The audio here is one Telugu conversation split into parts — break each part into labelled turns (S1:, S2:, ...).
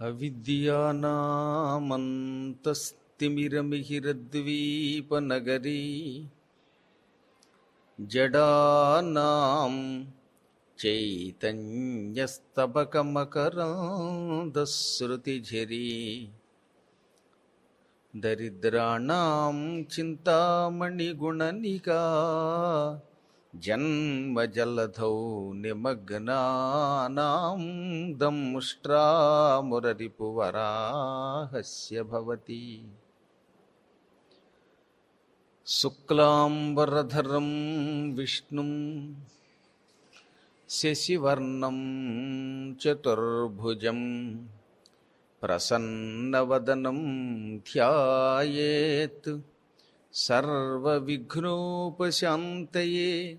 S1: అవిద్యానామంతస్తిమిరమిహిరద్వీపనగరీ జడానాం చైతన్యస్తబకమకరాంధశ్రుతిఝరీ దరిద్రాణం చింతామణిగుణనికా జన్మజలధౌ నిమగ్నానాం దంష్ట్రామురరిపువరాహస్య భవతి. శుక్లాంబరధరం విష్ణుం శశివర్ణం చతుర్భుజం ప్రసన్నవదనం ధ్యాయేత్. సర్వవిఘ్నోపశాంతయే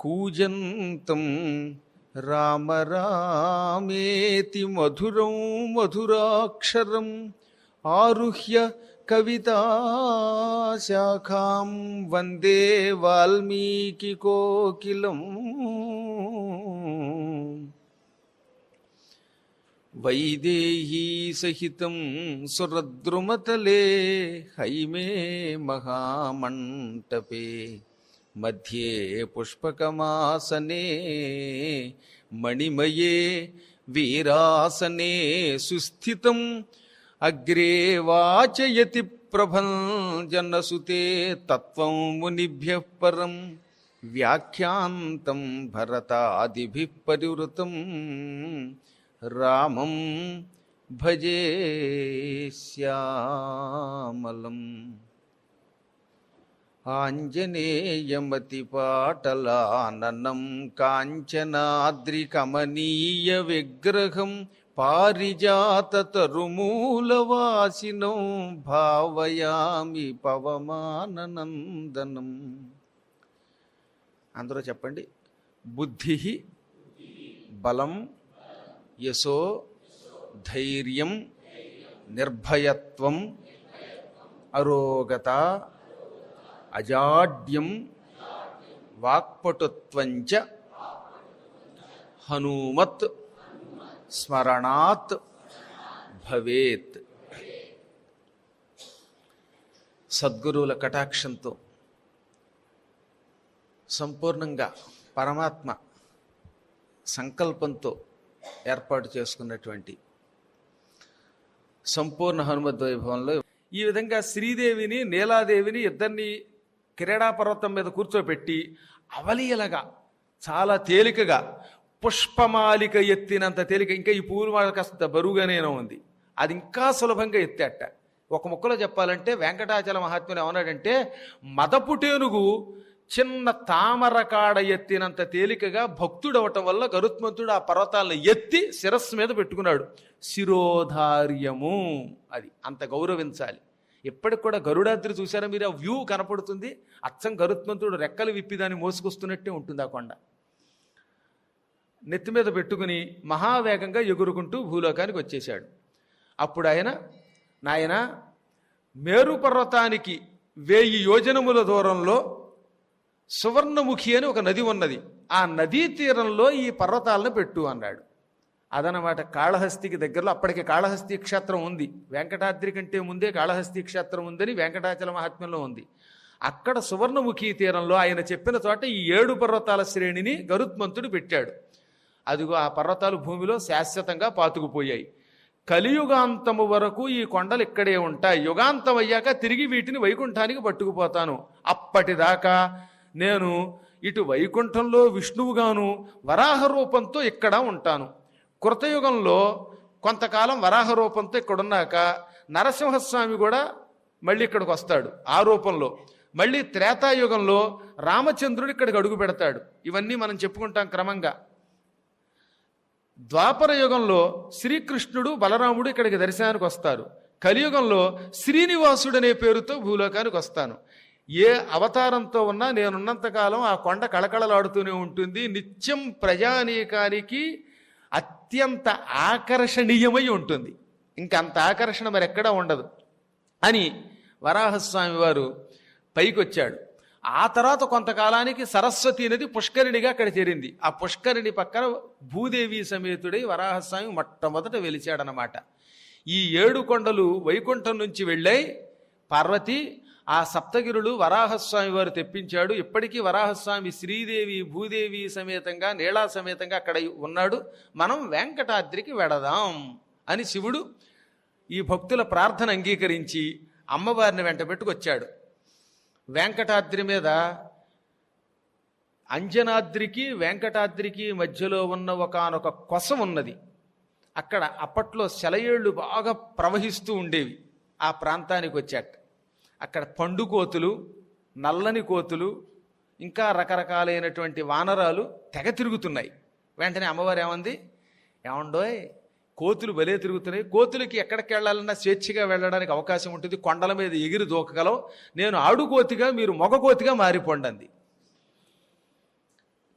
S1: कूजन्तं राम रामेति मधुरं मधुराक्षरम् आरुह्य कविताशाखां वन्दे वाल्मीकिकोकिलम्। वैदेहीसहितं सुरद्रुमतले हैमे महामण्टपे मध्ये पुष्पकमासने, मणिमये वीरासने सुस्थितम् अग्रे वाचयति प्रभञ्जनसुते तत्त्वं मुनिभ्यः परं, व्याख्यान्तं भरतादिभिः परिवृतं, रामं भजे श्यामलम्। ఆంజనేయమతి పాటలాననం కాంచనాద్రి కమనీయ విగ్రహం పారిజాత పారిజాతతరుమూలవాసినం భావయామి పవమాననందనం. అందరూ చెప్పండి. బుద్ధి బలం యశో ధైర్యం నిర్భయత్వం అరోగత అజాడ్యం వాక్పటుత్వంచ హనుమత్ స్మరణాత్ భవేత్. సద్గురువుల కటాక్షంతో సంపూర్ణంగా పరమాత్మ సంకల్పంతో ఏర్పాటు చేసుకున్నటువంటి సంపూర్ణ హనుమద్ వైభవంలో ఈ విధంగా శ్రీదేవిని నీలాదేవిని ఇద్దరిని క్రీడా పర్వతం మీద కూర్చోబెట్టి అవలీలగా చాలా తేలికగా పుష్పమాలిక ఎత్తినంత తేలిక ఇంకా ఈ పూలు కాస్త బరువుగానే ఉంది. అది ఇంకా సులభంగా ఎత్తేట. ఒక ముక్కలో చెప్పాలంటే వెంకటాచల మహాత్ములు ఏమన్నాడంటే మదపుటేనుగు చిన్న తామర కాడ ఎత్తినంత తేలికగా భక్తుడవటం వల్ల గరుత్మంతుడు ఆ పర్వతాలను ఎత్తి శిరస్సు మీద పెట్టుకున్నాడు. శిరోధార్యము అది అంత గౌరవించాలి. ఇప్పటికి కూడా గరుడాద్రి చూసారా మీరు? ఆ వ్యూ కనపడుతుంది. అచ్చం గరుత్మంతుడు రెక్కలు విప్పి దాన్ని మోసుకొస్తున్నట్టే ఉంటుంది ఆ కొండ. నెత్తి మీద పెట్టుకుని మహావేగంగా ఎగురుకుంటూ భూలోకానికి వచ్చేశాడు. అప్పుడు ఆయన నాయన మేరు పర్వతానికి వేయి యోజనముల దూరంలో సువర్ణముఖి అని ఒక నది ఉన్నది. ఆ నదీ తీరంలో ఈ పర్వతాలను పెట్టు అన్నాడు. అదనమాట కాళహస్తికి దగ్గరలో అప్పటికి కాళహస్తి క్షేత్రం ఉంది. వెంకటాద్రి కంటే ముందే కాళహస్తి క్షేత్రం ఉందని వెంకటాచల మహాత్మ్యంలో ఉంది. అక్కడ సువర్ణముఖి తీరంలో ఆయన చెప్పిన చోట ఈ ఏడు పర్వతాల శ్రేణిని గరుత్మంతుడు పెట్టాడు. అదిగో ఆ పర్వతాలు భూమిలో శాశ్వతంగా పాతుకుపోయాయి. కలియుగాంతము వరకు ఈ కొండలు ఇక్కడే ఉంటాయి. యుగాంతం అయ్యాక తిరిగి వీటిని వైకుంఠానికి పట్టుకుపోతాను. అప్పటిదాకా నేను ఇటు వైకుంఠంలో విష్ణువుగాను వరాహ రూపంతో ఇక్కడ ఉంటాను. కృతయుగంలో కొంతకాలం వరాహ రూపంతో ఇక్కడున్నాక నరసింహస్వామి కూడా మళ్ళీ ఇక్కడికి వస్తాడు. ఆ రూపంలో. మళ్ళీ త్రేతాయుగంలో రామచంద్రుడు ఇక్కడికి అడుగు పెడతాడు. ఇవన్నీ మనం చెప్పుకుంటాం క్రమంగా. ద్వాపర యుగంలో శ్రీకృష్ణుడు బలరాముడు ఇక్కడికి దర్శనానికి వస్తారు. కలియుగంలో శ్రీనివాసుడు అనే పేరుతో భూలోకానికి వస్తాను. ఏ అవతారంతో ఉన్నా నేనున్నంతకాలం ఆ కొండ కళకళలాడుతూనే ఉంటుంది. నిత్యం ప్రజానీకానికి అత్యంత ఆకర్షణీయమై ఉంటుంది. ఇంకంత ఆకర్షణ మరి ఎక్కడా ఉండదు. అని వరాహస్వామి వారు పైకొచ్చాడు. ఆ తర్వాత కొంతకాలానికి సరస్వతి నది పుష్కరిణిగా అక్కడ చేరింది. ఆ పుష్కరిణి పక్కన భూదేవి సమేతుడై వరాహస్వామి మొట్టమొదట వెలిచాడనమాట ఈ ఏడు కొండలు వైకుంఠం నుంచి వెళ్ళాయి. పార్వతి ఆ సప్తగిరులు వరాహస్వామి వారు తెప్పించాడు. ఇప్పటికీ వరాహస్వామి శ్రీదేవి భూదేవి సమేతంగా నీళా సమేతంగా అక్కడ ఉన్నాడు. మనం వెంకటాద్రికి వెడదాం అని శివుడు ఈ భక్తుల ప్రార్థన అంగీకరించి అమ్మవారిని వెంట పెట్టుకొచ్చాడు. వెంకటాద్రి మీద అంజనాద్రికి వెంకటాద్రికి మధ్యలో ఉన్న ఒకనొక కొసం ఉన్నది. అక్కడ అప్పట్లో సెలయేళ్ళు బాగా ప్రవహిస్తూ ఉండేవి. ఆ ప్రాంతానికి వచ్చాట అక్కడ పండు కోతులు నల్లని కోతులు ఇంకా రకరకాలైనటువంటి వానరాలు తెగ తిరుగుతున్నాయి. వెంటనే అమ్మవారు ఏమంది? ఏమండోయ్ కోతులు భలే తిరుగుతున్నాయి. కోతులకి ఎక్కడికి వెళ్ళాలన్నా స్వేచ్ఛగా వెళ్ళడానికి అవకాశం ఉంటుంది. కొండల మీద ఎగిరి దూకగలవు నేను ఆడుకోతిగా మీరు మొగకోతిగా మారిపోండి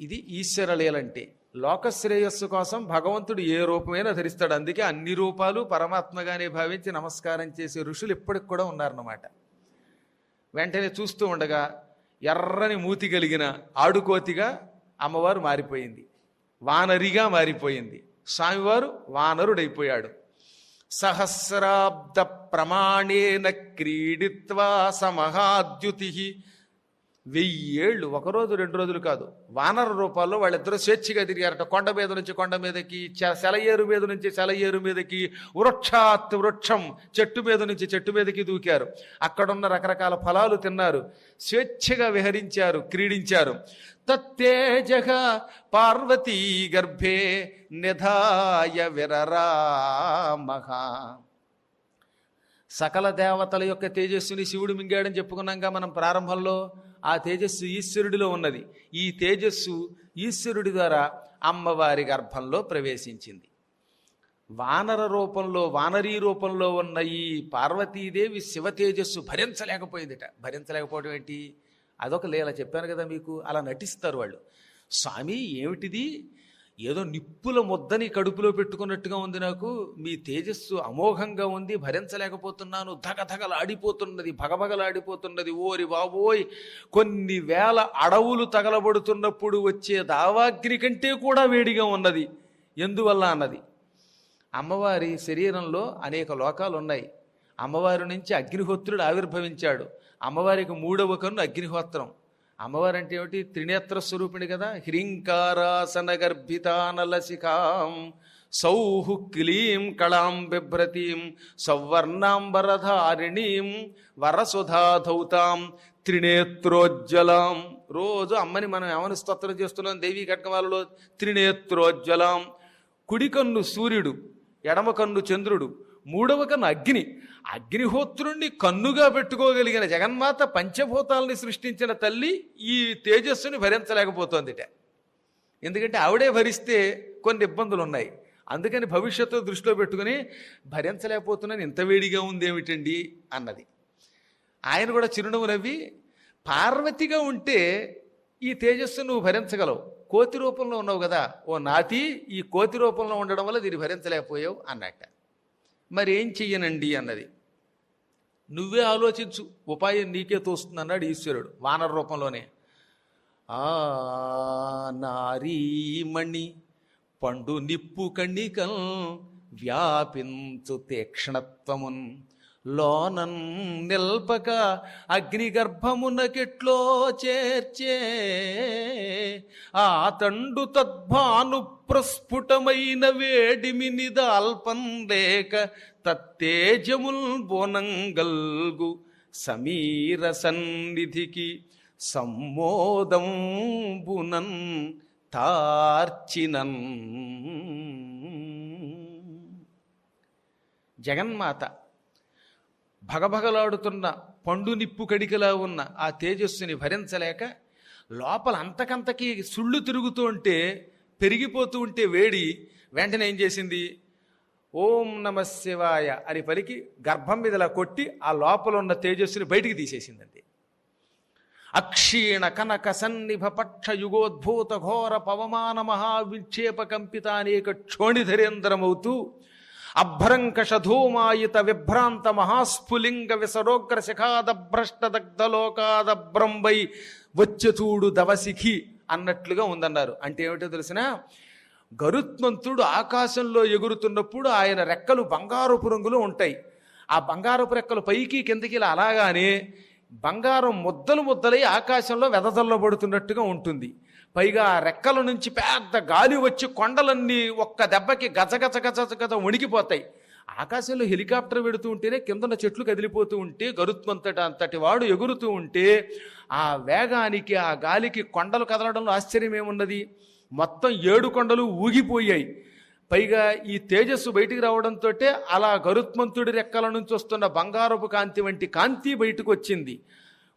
S1: ఇది ఈశ్వరలీలంటే లోకశ్రేయస్సు కోసం భగవంతుడు ఏ రూపమైనా ధరిస్తాడు. అందుకే అన్ని రూపాలు పరమాత్మగానే భావించి నమస్కారం చేసే ఋషులు ఇప్పటికి కూడా ఉన్నారన్నమాట. వెంటనే చూస్తూ ఉండగా ఎర్రని మూతి కలిగిన ఆడుకోతిగా అమ్మవారు మారిపోయింది. వానరిగా మారిపోయింది. స్వామివారు వానరుడైపోయాడు. సహస్రాబ్ద ప్రమాణేన క్రీడిత్వా సమహాద్యుతి వెయ్యేళ్ళు ఒకరోజు రెండు రోజులు కాదు వానర రూపాల్లో వాళ్ళిద్దరూ స్వేచ్ఛగా తిరిగారట. కొండ మీద నుంచి కొండ మీదకి చ- సెలయేరు మీద నుంచి సెలయేరు మీదకి వృక్షాత్ వృక్షం చెట్టు మీద నుంచి చెట్టు మీదకి దూకారు. అక్కడున్న రకరకాల ఫలాలు తిన్నారు. స్వేచ్ఛగా విహరించారు క్రీడించారు. తత్తేజగ పార్వతీ గర్భే నిధాయ విరరామహ సకల దేవతల యొక్క తేజస్సుని శివుడు మింగాడని చెప్పుకున్నాంగా మనం ప్రారంభంలో. ఆ తేజస్సు ఈశ్వరుడిలో ఉన్నది. ఈ తేజస్సు ఈశ్వరుడి ద్వారా అమ్మవారి గర్భంలో ప్రవేశించింది. వానర రూపంలో వానరీ రూపంలో ఉన్న ఈ పార్వతీదేవి శివ తేజస్సు భరించలేకపోయిందిట. భరించలేకపోవడం ఏంటి? అదొక లీల చెప్పాను కదా మీకు. అలా నటిస్తారు వాళ్ళు. స్వామి ఏమిటిది? ఏదో నిప్పుల ముద్దని కడుపులో పెట్టుకున్నట్టుగా ఉంది నాకు. మీ తేజస్సు అమోఘంగా ఉంది. భరించలేకపోతున్నాను. ధగధగలాడిపోతున్నది భగభగలాడిపోతున్నది. ఓరి బాబోయ్! కొన్ని వేల అడవులు తగలబడుతున్నప్పుడు వచ్చే దావాగ్ని కంటే కూడా వేడిగా ఉన్నది. ఎందువల్ల అన్నది? అమ్మవారి శరీరంలో అనేక లోకాలు ఉన్నాయి అమ్మవారి నుంచి అగ్నిహోత్రుడు ఆవిర్భవించాడు. అమ్మవారికి మూడవ కన్ను అగ్నిహోత్రం. అమ్మవారు అంటే ఏమిటి త్రినేత్ర స్వరూపిణి కదా. హ్రీంకారాసన గర్భితానలసికాం సౌహు క్లీం కళాం బిభ్రతీం సౌవర్ణాంబరధారిణీం వరసుధాధౌతాం త్రినేత్రోజ్వలాం. రోజు అమ్మని మనం ఏమని స్తోత్రం చేస్తున్నాం? దేవీ కట్కమాలలో త్రినేత్రోజ్వలాం. కుడి కన్ను సూర్యుడు ఎడమ కన్ను చంద్రుడు మూడవ కన్ను అగ్ని. అగ్నిహోత్రుణ్ణి కన్నుగా పెట్టుకోగలిగిన జగన్మాత పంచభూతాలని సృష్టించిన తల్లి ఈ తేజస్సుని భరించలేకపోతోందిట. ఎందుకంటే ఆవిడే భరిస్తే కొన్ని ఇబ్బందులు ఉన్నాయి అందుకని భవిష్యత్తు దృష్టిలో పెట్టుకుని భరించలేకపోతున్నాను ఇంత వేడిగా ఉంది ఏమిటండి అన్నది. ఆయన కూడా చిరునవ్వు నవ్వి పార్వతిగా ఉంటే ఈ తేజస్సు నువ్వు భరించగలవు. కోతి రూపంలో ఉన్నావు కదా ఓ నాతి ఈ కోతి రూపంలో ఉండడం వల్ల దీన్ని భరించలేకపోయావు అన్నట్ట. మరి ఏం చెయ్యనండి అన్నది. నువ్వే ఆలోచించు ఉపాయం నీకే తోస్తుంది అన్నాడు ఈశ్వరుడు వానర రూపంలోనే. ఆ నారీమణి పండు నిప్పు కణికం వ్యాపించు తీక్షణత్వమున్ లోనన్ నిల్పక అగ్నిగర్భమునకెట్లో చేర్చే ఆ తండు తద్భాను ప్రస్ఫుటమైన వేడిమినిద అల్పం లేక తత్తేజముల్ బోనంగల్గు సమీర సన్నిధికి సమ్మోదం బునన్ తార్చినన్. జగన్మాత భగభగలాడుతున్న పండు నిప్పు కడికలా ఉన్న ఆ తేజస్సుని భరించలేక లోపల అంతకంతకీ సుళ్ళు తిరుగుతూ ఉంటే పెరిగిపోతూ ఉంటే వేడి వెంటనే ఏం చేసింది? ఓం నమ శివాయ అని పలికి గర్భం మీద ఇలా కొట్టి ఆ లోపల ఉన్న తేజస్సుని బయటికి తీసేసిందండి అక్షీణ కనక సన్నిభ పక్ష యుగోద్భూత ఘోర పవమాన మహావిక్షేప కంపితానేక క్షోణిధరేంద్రమవుతూ అభ్రంకషధూమాయిత విభ్రాంత మహాస్ఫులింగ విసరోగ్ర శిఖాద భ్రష్ట వచ్చతూడు దవసిఖి అన్నట్లుగా ఉందన్నారు. అంటే ఏమిటో తెలిసిన గరుత్మంతుడు ఆకాశంలో ఎగురుతున్నప్పుడు ఆయన రెక్కలు బంగారపు రంగులో ఉంటాయి. ఆ బంగారపు రెక్కలు పైకి కిందకి ఇలా అలాగానే బంగారం ముద్దలు ముద్దలై ఆకాశంలో వెదజల్లబడుతున్నట్టుగా ఉంటుంది. పైగా రెక్కల నుంచి పెద్ద గాలి వచ్చి కొండలన్నీ ఒక్క దెబ్బకి గజగజ గజ గజ వణికిపోతాయి. ఆకాశంలో హెలికాప్టర్ పెడుతూ ఉంటేనే కిందన చెట్లు కదిలిపోతూ ఉంటే గరుత్మంతట అంతటి వాడు ఎగురుతూ ఉంటే ఆ వేగానికి ఆ గాలికి కొండలు కదలడంలో ఆశ్చర్యం ఏమున్నది? మొత్తం ఏడు కొండలు ఊగిపోయాయి. పైగా ఈ తేజస్సు బయటికి రావడంతో అలా గరుత్మంతుడి రెక్కల నుంచి వస్తున్న బంగారపు కాంతి వంటి కాంతి బయటకు వచ్చింది.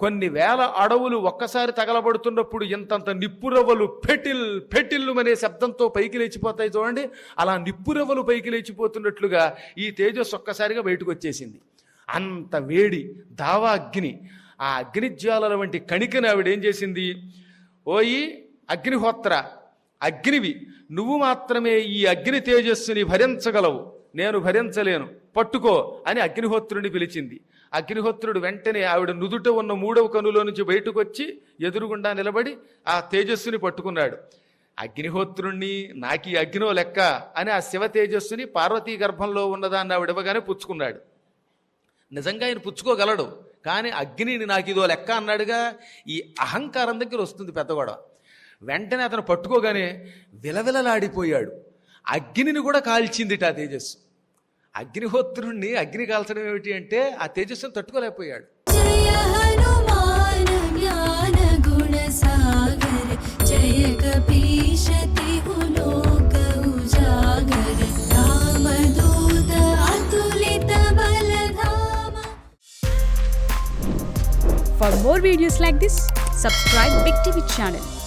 S1: కొన్ని వేల అడవులు ఒక్కసారి తగలబడుతున్నప్పుడు ఇంతంత నిప్పురవ్వలు ఫెటిల్ పెటిల్లు అనే శబ్దంతో పైకి లేచిపోతాయి చూడండి. అలా నిప్పురవ్వలు పైకి లేచిపోతున్నట్లుగా ఈ తేజస్సు ఒక్కసారిగా బయటకు వచ్చేసింది. అంత వేడి దావా అగ్ని. ఆ అగ్నిజ్వాలల వంటి కణికని ఆవిడేం చేసింది? ఓయి అగ్నిహోత్ర అగ్నివి. నువ్వు మాత్రమే ఈ అగ్ని తేజస్సుని భరించగలవు. నేను భరించలేను. పట్టుకో అని అగ్నిహోత్రుని పిలిచింది. అగ్నిహోత్రుడు వెంటనే ఆవిడ నుదుట ఉన్న మూడవ కనులో నుంచి బయటకు వచ్చి ఎదురుగుండా నిలబడి ఆ తేజస్సుని పట్టుకున్నాడు. అగ్నిహోత్రుణ్ణి నాకి అగ్నో లెక్క అని ఆ శివ తేజస్సుని పార్వతీ గర్భంలో ఉన్నదాన్ని ఆవిడ ఇవ్వగానే పుచ్చుకున్నాడు. నిజంగా ఆయన పుచ్చుకోగలడు కానీ అగ్నిని నాకు ఇదో లెక్క అన్నాడుగా ఈ అహంకారం దగ్గర వస్తుంది పెద్ద గొడవ. వెంటనే అతను పట్టుకోగానే విలవిలలాడిపోయాడు. అగ్నిని కూడా కాల్చిందిట ఆ తేజస్సు. అగ్నిహోత్రుణ్ణి అగ్ని కాల్చడం ఏమిటి అంటే ఆ తేజస్సును తట్టుకోలేకపోయాడు
S2: For more videos like this, subscribe Big TV channel.